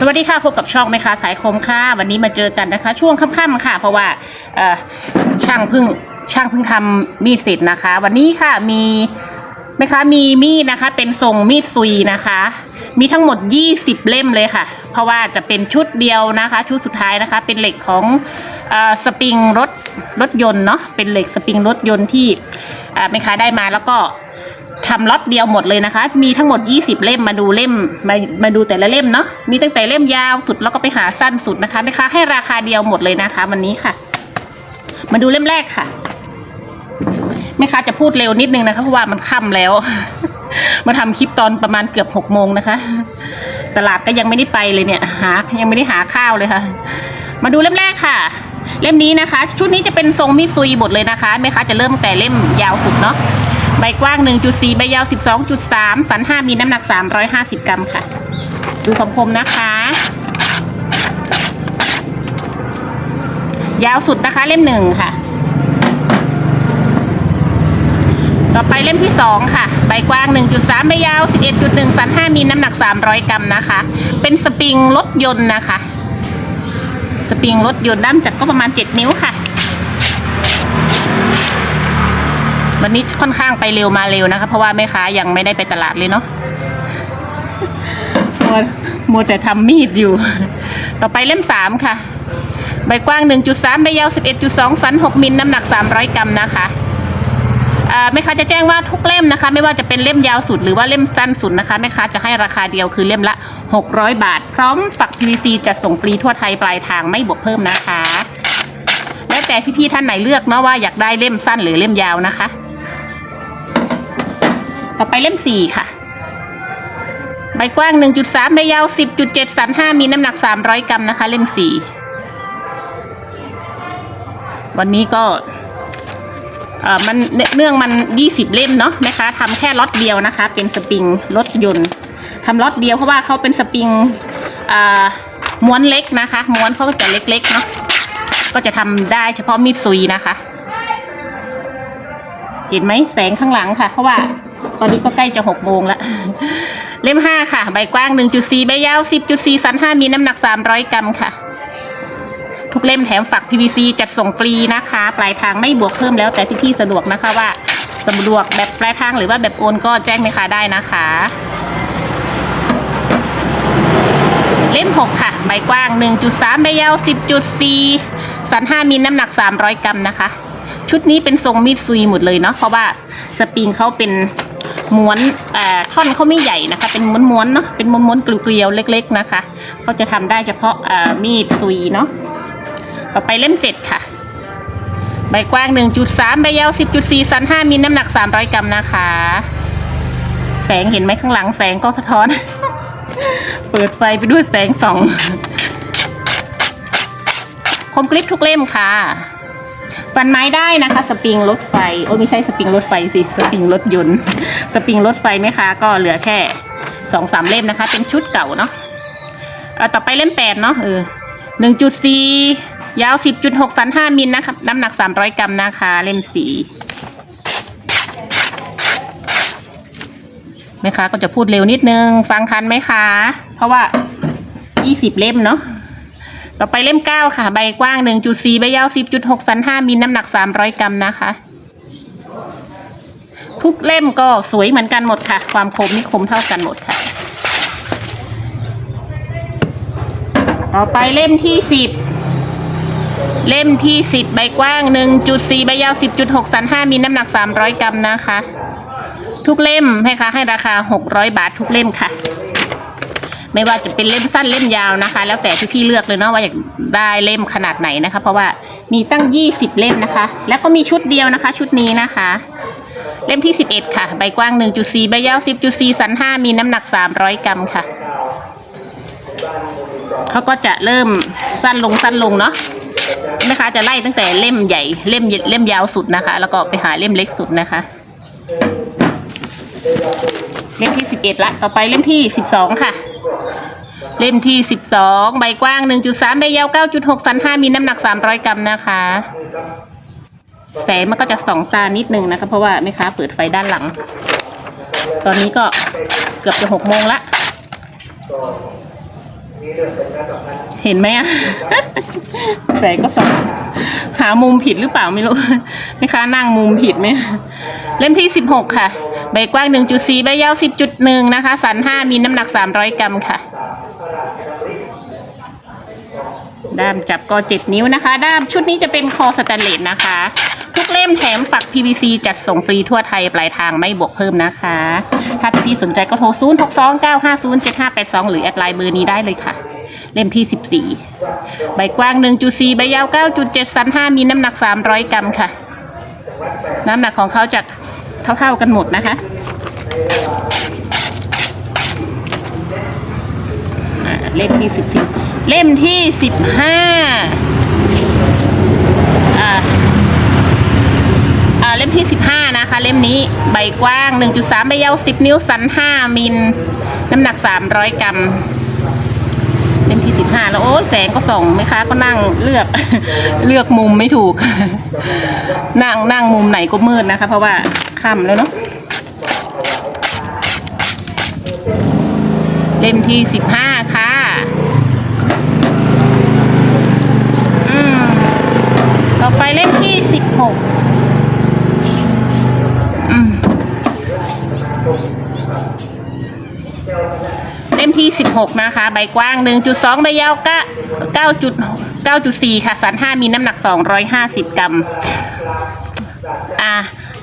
สวัสดีค่ะพบกับช่องแม่ค้าสายคมค่ะ วันนี้มาเจอกันนะคะ ช่วงค่ำๆค่ะ เพราะว่าช่างพิ่งช่างพิ่งทำมีดเสร็จนะคะ วันนี้ค่ะมีแม่ค้ามีมีดนะคะ เป็นทรงมีดซุยนะคะ มีทั้งหมด 20 เล่มเลยค่ะ เพราะว่าจะเป็นชุดเดียวนะคะ ชุดสุดท้ายนะคะ เป็นเหล็กของอสปริงรถรถยนต์เนาะเป็นเหล็กสปริงรถยนต์ที่เอ่อแม่ค้าได้มาแล้วก็ ทำล็อตเดียวหมดเลยนะคะ มีทั้งหมด 20 เล่มมาดูเล่มมามาดูแต่ละเล่มเนาะมีตั้งแต่เล่มยาวสุดแล้วก็ไปหาสั้นสุดนะคะแม่ค้าให้ราคาเดียวหมดเลยนะคะ วันนี้ค่ะ มาดูเล่มแรกค่ะแม่ค้าจะพูดเร็วนิดนึงนะคะเพราะว่ามันค่ำแล้ว มาทำคลิปตอนประมาณเกือบหกโมงนะคะ ตลาดก็ยังไม่ได้ไปเลยเนี่ยหายังไม่ได้หาข้าวเลยค่ะ มาดูเล่มแรกค่ะ เล่มนี้นะคะ ชุดนี้จะเป็นทรงมิซุยบทเลยนะคะแม่ค้าจะเริ่มแต่เล่มยาวสุดเนาะ ใบกว้าง 1.4 ใบยาว 12.3 สัน 5 มีน้ำหนัก 350 กรัมค่ะ ดูคมคมนะคะ ยาวสุดนะคะเล่มหนึ่งค่ะ ต่อไปเล่มที่สองค่ะ ใบกว้าง 1.3 ใบยาว 11.1 สัน 5 มีน้ำหนัก 300 กรัมนะคะ เป็นสปริงรถยนต์นะคะ สปริงรถยนต์ด้ามจับก็ประมาณ 7 นิ้วค่ะ วันนี้ค่อนข้างไปเร็วมาเร็วนะคะ เพราะว่าแม่ค้ายังไม่ได้ไปตลาดเลยเนาะมัวมัวแต่ทำมีดอยู่ ต่อไปเล่มสามค่ะ ใบกว้าง 1.3 ใบยาว 11.2สัน 6 มิลน้ำหนัก 300 กรัมนะคะอ่าแม่ค้าจะแจ้งว่าทุกเล่มนะคะ ไม่ว่าจะเป็นเล่มยาวสุดหรือว่าเล่มสั้นสุดนะคะแม่ค้าจะให้ราคาเดียวคือเล่มละ 600 บาท พร้อมฝัก PVC จัดส่งฟรีทั่วไทยปลายทางไม่บวกเพิ่มนะคะ แล้วแต่พี่ๆท่านไหนเลือกเนาะว่าอยากได้เล่มสั้นหรือเล่มยาวนะคะ ต่อไปเล่มสี่ค่ะ ใบกว้าง 1.3 ใบยาว 10.7สัน5มีน้ำหนัก 300 กรัมนะคะ เล่มสี่วันนี้ก็เออมันเนื่องมัน 20 เล่มเนาะนะคะทำแค่ล็อตเดียวนะคะ เป็นสปริงรถยนต์ทำล็อตเดียวเพราะว่าเขาเป็นสปริงม้วนเล็กนะคะ ม้วนเขาก็จะเล็กๆเนาะก็จะทำได้เฉพาะมีดซุยนะคะ เห็นไหมแสงข้างหลังค่ะ เพราะว่า ตอนนี้ก็ใกล้จะหกโมงแล้วเล่มห้าค่ะ ใบกว้าง1.4ใบยาว10.4สัน5มีน้ำหนัก300กรัมค่ะ ทุกเล่มแถมฝัก PVC จัดส่งฟรีนะคะ ปลายทางไม่บวกเพิ่มแล้วแต่พี่ๆสะดวกนะคะว่าสะดวกแบบปลายทางหรือว่าแบบโอนก็แจ้งแม่ค้าได้นะคะ เล่ม 6 ค่ะ ใบกว้าง 1.3 ใบยาว 10.4 สัน 5มีน้ำหนัก 300 กรัมนะคะ ชุดนี้เป็นทรงมีดซุยหมดเลยเนาะเพราะว่าสปริงเขาเป็น ม้วนเอ่อท่อนเขาไม่ใหญ่นะคะ เป็นม้วนๆเนาะเป็นม้วนๆเกลียวๆเล็ก ๆนะคะเขาจะทำได้เฉพาะเอ่อมีดซุยเนาะต่อไปเล่ม7ค่ะ ใบกว้าง 1.3 ใบยาว 10.4 สัน 5มีน้ำหนัก 300 กรัมนะคะ แสงเห็นไหมข้างหลังแสงก็สะท้อน เปิดไฟไปด้วยแสงส่อง คมกริบทุกเล่มค่ะ ฟันไม้ได้นะคะ สปริงรถไฟ โอ้ไม่ใช่สปริงรถไฟสิ สปริงรถยนต์ สปริงรถไฟไหมคะ ก็เหลือแค่สองสามเล่มนะคะ เป็นชุดเก่าเนาะเอาต่อไปเล่มแปดเนาะเออหนึ่งจุดสี่ยาวสิบจุดหกสันห้ามิลนะคะน้ำหนักสามร้อยกรัมนะคะ เล่มสี่แม่ค้าก็จะพูดเร็วนิดนึง ฟังทันไหมคะ เพราะว่ายี่สิบเล่มเนาะ ต่อไปเล่มเก้าค่ะ ใบกว้าง1.4ใบยาว10.6สัน5มีน้ำหนัก300กรัมนะคะ ทุกเล่มก็สวยเหมือนกันหมดค่ะ ความคมนี่คมเท่ากันหมดค่ะ ต่อไปเล่มที่10เล่มที่10ใบกว้าง1.4ใบยาว10.6สัน5มีน้ำหนัก300กรัมนะคะ ทุกเล่มให้ค่ะให้ราคา600บาททุกเล่มค่ะ ไม่ว่าจะเป็นเล่มสั้นเล่มยาวนะคะ แล้วแต่ที่พี่เลือกเลยเนาะว่าอยากได้เล่มขนาดไหนนะคะ เพราะว่ามีตั้ง 20 เล่มนะคะ แล้วก็มีชุดเดียวนะคะ ชุดนี้นะคะ เล่มที่ 11 ค่ะ ใบกว้าง 1.4 ใบยาว 10.4 สัน 5 มีน้ำหนัก 300 กรัมค่ะเขาก็จะเริ่มสั้นลงสั้นลงเนาะนะคะจะไล่ตั้งแต่เล่มใหญ่เล่มเล่มยาวสุดนะคะ แล้วก็ไปหาเล่มเล็กสุดนะคะ เล่มที่11ละต่อไปเล่มที่12ค่ะ เล่มที่ 12 ใบกว้าง 1.3 ใบยาว 9.6 สัน 5 มีน้ำหนัก 300 กรัมนะคะ แสงมันก็จะส่องตานิดนึงนะคะ เพราะว่าแม่ค้าเปิดไฟด้านหลัง ตอนนี้ก็เกือบจะ6โมงละ เห็นไหมอะแสงก็ส่องหามุมผิดหรือเปล่าไม่รู้นี่คะนั่งมุมผิดไหมเล่มที่สิบหกค่ะ ใบกว้างหนึ่งจุดสี่ใบยาวสิบจุดหนึ่งนะคะ สันห้ามีน้ำหนักสามร้อยกรัมค่ะ ด้ามจับก็เจ็ดนิ้วนะคะ ด้ามชุดนี้จะเป็นคอสแตนเลสนะคะ ทุกเล่มแถมฝัก PVC จัดส่งฟรีทั่วไทยปลายทางไม่บวกเพิ่มนะคะ ถ้าพี่ๆสนใจก็โทร 0 6 2 9 5 0 7 5 8 2 หรือแอดไลน์เบอร์นี้ได้เลยค่ะ เล่มที่ 14 ใบกว้าง 1.4 ใบยาว 9.7 สัน 5 มีน้ำหนัก 300 กรัมค่ะ น้ำหนักของเขาจะเท่าๆกันหมดนะคะเล่มที่สิบสี่ เล่มที่สิบห้าอ่าเล่มที่สิบห้านะคะ เล่มนี้ใบกว้างหนึ่งจุดสามใบยาวสิบนิ้วสันห้ามิล น้ำหนักสามร้อยกรัมเล่มที่สิบห้าแล้วโอ้แสงก็ส่องไหมคะก็นั่งเลือกเลือกมุมไม่ถูก นั่งนั่งมุมไหนก็มืดนะคะ เพราะว่าค่ำแล้วเนาะเล่มที่สิบห้าค่ะ อืม ต่อไปเล่มที่สิบหกอืม เล่มที่สิบหกนะคะ ใบกว้างหนึ่งจุดสองใบยาวก็เก้าจุดเก้าจุดสี่ค่ะสันห้ามีน้ำหนักสองร้อยห้าสิบกรัม อะ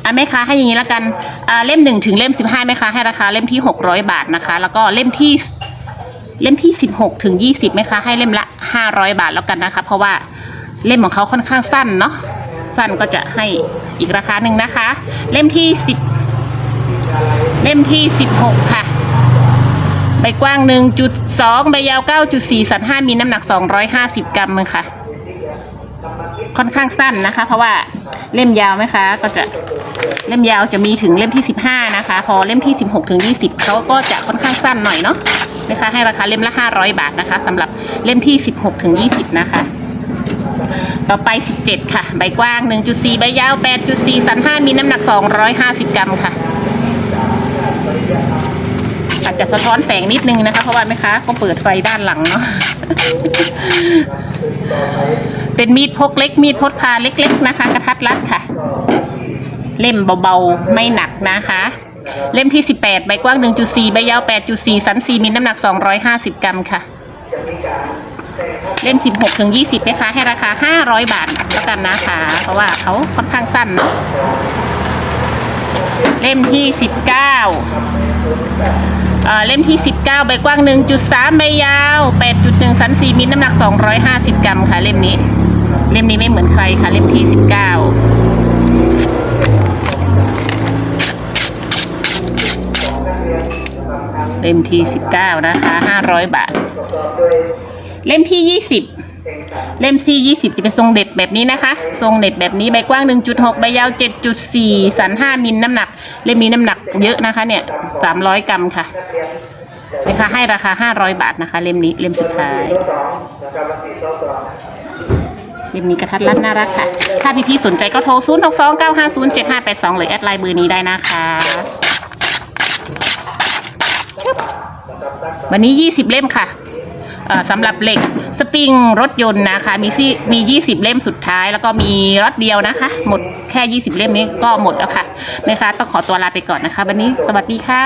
อะแม่ค้าให้อย่างนี้ละกันอ่าเล่มหนึ่งถึงเล่มสิบห้าแม่ค้าให้ราคาเล่มที่หกร้อยบาทนะคะ แล้วก็เล่มที่เล่มที่สิบหกถึงยี่สิบแม่ค้าให้เล่มละห้าร้อยบาทแล้วกันนะคะ เพราะว่าเล่มของเขาค่อนข้างสั้นเนาะสั้นก็จะให้อีกราคาหนึ่งนะคะ เล่มที่สิบเล่มที่สิบหกค่ะ ใบกว้างหนึ่งจุดสองใบยาวเก้าจุดสี่สันห้ามีน้ำหนักสองร้อยห้าสิบกรัมค่ะ ค่อนข้างสั้นนะคะ เพราะว่าเล่มยาวไหมคะ ก็จะเล่มยาวจะมีถึงเล่มที่สิบห้านะคะ พอเล่มที่สิบหกถึงยี่สิบเขาก็จะค่อนข้างสั้นหน่อยเนาะนะคะให้ราคาเล่มละห้าร้อยบาทนะคะสำหรับเล่มที่สิบหกถึงยี่สิบนะคะ ต่อไปสิบเจ็ดค่ะ ใบกว้างหนึ่งจุดสี่ใบยาวแปดจุดสี่สันห้ามีน้ำหนักสองร้อยห้าสิบกรัมค่ะ จะสะท้อนแสงนิดนึงนะคะ เพราะว่าไหมคะก็เปิดไฟด้านหลังเนาะเป็นมีดพกเล็ก มีดพกพาเล็ก ๆนะคะ กระทัดรัดค่ะ เล่มเบาๆไม่หนักนะคะ เล่มที่ 18 ใบกว้าง 1.4 ใบยาว 8.4 สัน 4มีน้ำหนัก 250 กรัมค่ะ เล่ม 16 ถึง 20นะคะให้ราคา 500 บาทแล้วกันนะคะ เพราะว่าเขาค่อนข้างสั้นเนาะเล่มที่ 19อ่า เล่มที่ 19 ใบกว้าง 1.3 ใบยาว 8.1สัน4มิลน้ำหนัก 250 กรัมค่ะเล่มนี้ เล่มนี้ไม่เหมือนใครค่ะเล่มที่ 19เล่มที่19นะคะ500บาท เล่มที่20 เล่มที่20จะเป็นทรงเด็ดแบบนี้นะคะ ทรงเด็ดแบบนี้ใบกว้าง 1.6 ใบยาว 7.4 สัน 5 มิลน้ำหนัก เล่มนี้น้ำหนักเยอะนะคะเนี่ย 300 กรัมค่ะนะคะให้ราคา 500 บาทนะคะ เล่มนี้เล่มสุดท้าย เล่มนี้กระทัดรัดน่ารักค่ะ ถ้าพี่ๆสนใจก็โทร 0 6 2 9 5 0 7 5 8 2 หรือแอดไลน์เบอร์นี้ได้นะคะวันนี้ 20 เล่มค่ะ สำหรับเหล็กสปริงรถยนต์นะคะมีซี่มี 20 เล่มสุดท้าย แล้วก็มีรถเดียวนะคะ หมดแค่ 20 เล่มนี้ก็หมดแล้วค่ะนะคะต้องขอตัวลาไปก่อนนะคะ วันนี้สวัสดีค่ะ